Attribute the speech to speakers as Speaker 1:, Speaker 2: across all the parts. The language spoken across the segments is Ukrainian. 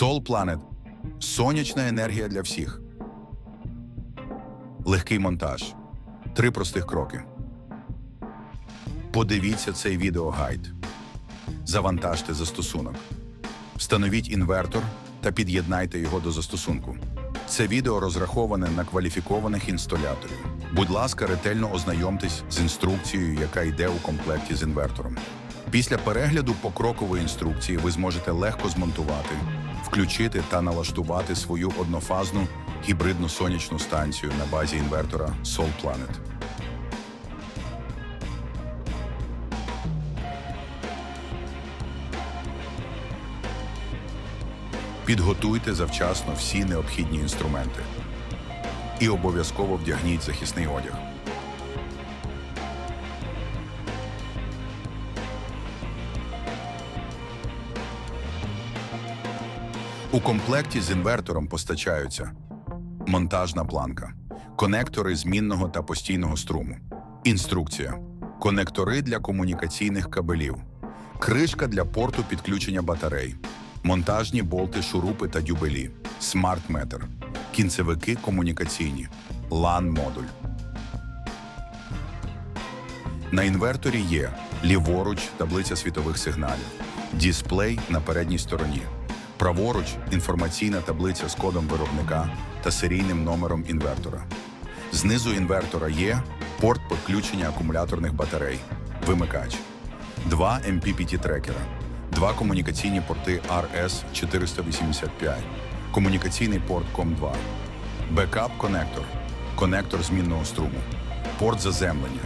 Speaker 1: Soul Planet – сонячна енергія для всіх. Легкий монтаж. Три простих кроки. Подивіться цей відеогайд. Завантажте застосунок. Встановіть інвертор та під'єднайте його до застосунку. Це відео розраховане на кваліфікованих інсталяторів. Будь ласка, ретельно ознайомтесь з інструкцією, яка йде у комплекті з інвертором. Після перегляду покрокової інструкції ви зможете легко змонтувати, включити та налаштувати свою однофазну гібридну сонячну станцію на базі інвертора Soul Planet. Підготуйте завчасно всі необхідні інструменти і обов'язково вдягніть захисний одяг. У комплекті з інвертором постачаються монтажна планка, конектори змінного та постійного струму, інструкція, конектори для комунікаційних кабелів, кришка для порту підключення батарей, монтажні болти, шурупи та дюбелі, смарт-метр, кінцевики комунікаційні, LAN-модуль. На інверторі є ліворуч таблиця світових сигналів, дисплей на передній стороні, праворуч інформаційна таблиця з кодом виробника та серійним номером інвертора. Знизу інвертора є порт підключення акумуляторних батарей, вимикач, два MPPT трекера, два комунікаційні порти RS485, комунікаційний порт COM2, бекап-конектор, конектор змінного струму, порт заземлення,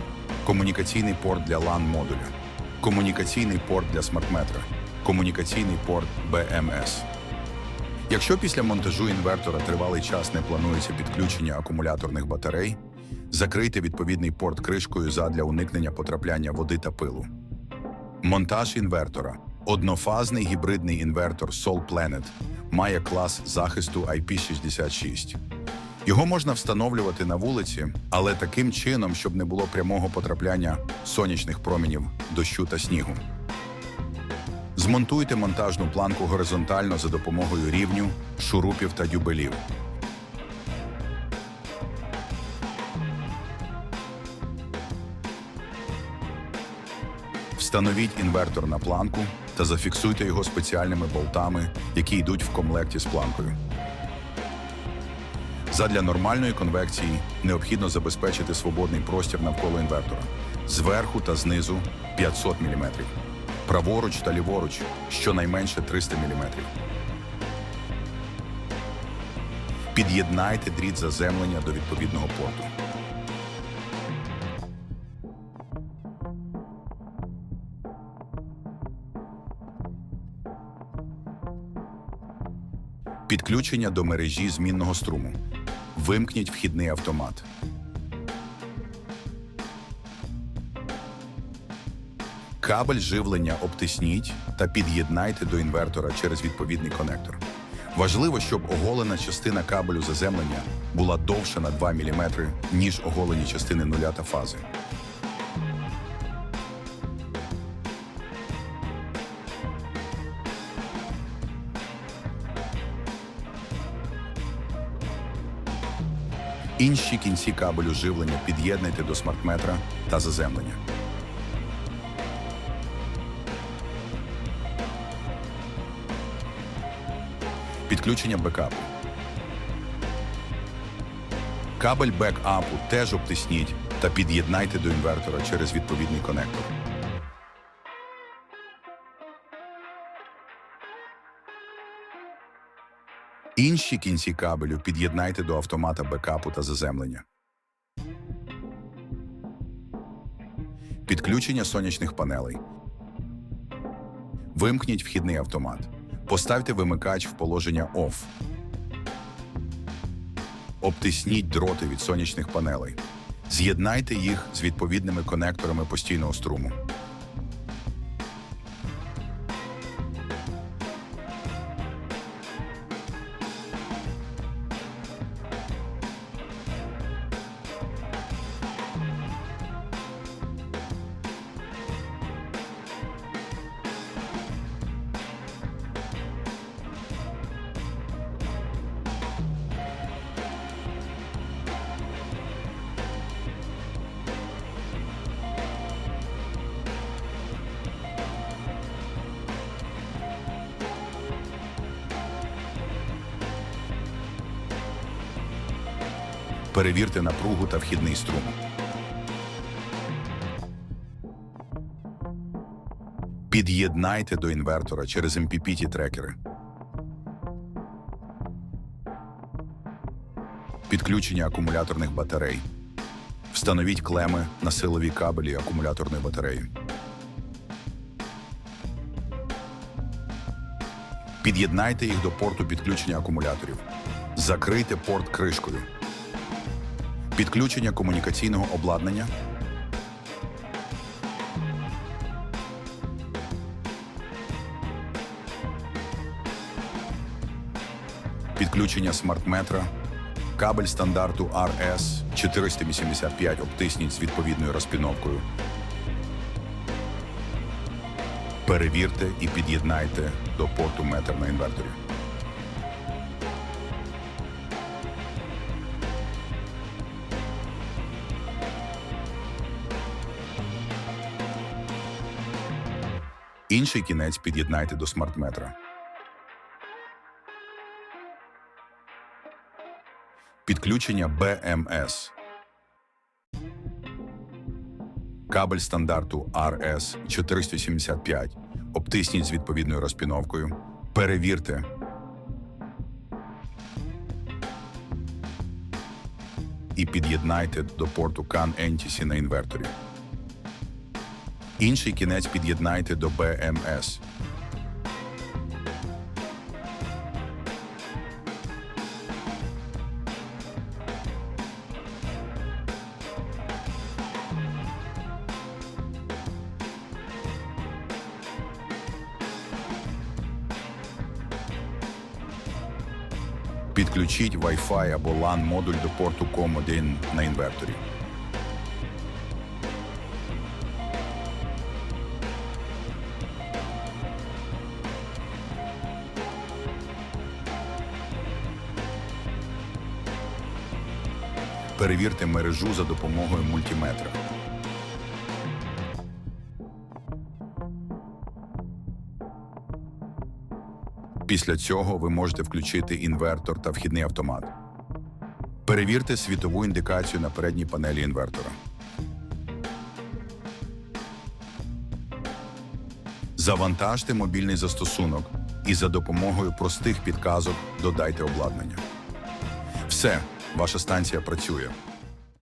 Speaker 1: комунікаційний порт для LAN-модуля, комунікаційний порт для смартметра, комунікаційний порт BMS. Якщо після монтажу інвертора тривалий час не планується підключення акумуляторних батарей, закрийте відповідний порт кришкою задля уникнення потрапляння води та пилу. Монтаж інвертора. Однофазний гібридний інвертор Soul Planet має клас захисту IP66. Його можна встановлювати на вулиці, але таким чином, щоб не було прямого потрапляння сонячних промінів, дощу та снігу. Змонтуйте монтажну планку горизонтально за допомогою рівню, шурупів та дюбелів. Встановіть інвертор на планку та зафіксуйте його спеціальними болтами, які йдуть в комплекті з планкою. Задля нормальної конвекції необхідно забезпечити свободний простір навколо інвертора зверху та знизу 500 мм, праворуч та ліворуч щонайменше 300 мм. Під'єднайте дріт заземлення до відповідного порту. Підключення до мережі змінного струму. Вимкніть вхідний автомат. Кабель живлення обтисніть та під'єднайте до інвертора через відповідний конектор. Важливо, щоб оголена частина кабелю заземлення була довша на 2 мм, ніж оголені частини нуля та фази. Інші кінці кабелю живлення під'єднайте до смартметра та заземлення. Підключення бекапу. Кабель бекапу теж обтисніть та під'єднайте до інвертора через відповідний конектор. Інші кінці кабелю під'єднайте до автомата бекапу та заземлення. Підключення сонячних панелей. Вимкніть вхідний автомат. Поставте вимикач в положення OFF. Обтисніть дроти від сонячних панелей. З'єднайте їх з відповідними конекторами постійного струму. Перевірте напругу та вхідний струм. Під'єднайте до інвертора через MPPT трекери. Підключення акумуляторних батарей. Встановіть клеми на силові кабелі акумуляторної батареї. Під'єднайте їх до порту підключення акумуляторів. Закрийте порт кришкою. Підключення комунікаційного обладнання. Підключення смартметра. Кабель стандарту RS 485 обтисніть з відповідною розпіновкою. Перевірте і під'єднайте до порту метр на інверторі. Інший кінець під'єднайте до смартметра. Підключення BMS. Кабель стандарту RS 475. Обтисніть з відповідною розпіновкою. Перевірте. І під'єднайте до порту CAN NTC на інверторі. Інший кінець під'єднайте до BMS. Підключіть Wi-Fi або LAN модуль до порту COM1 на інверторі. Перевірте мережу за допомогою мультиметра. Після цього ви можете включити інвертор та вхідний автомат. Перевірте світову індикацію на передній панелі інвертора. Завантажте мобільний застосунок і за допомогою простих підказок додайте обладнання. Все, ваша станція працює.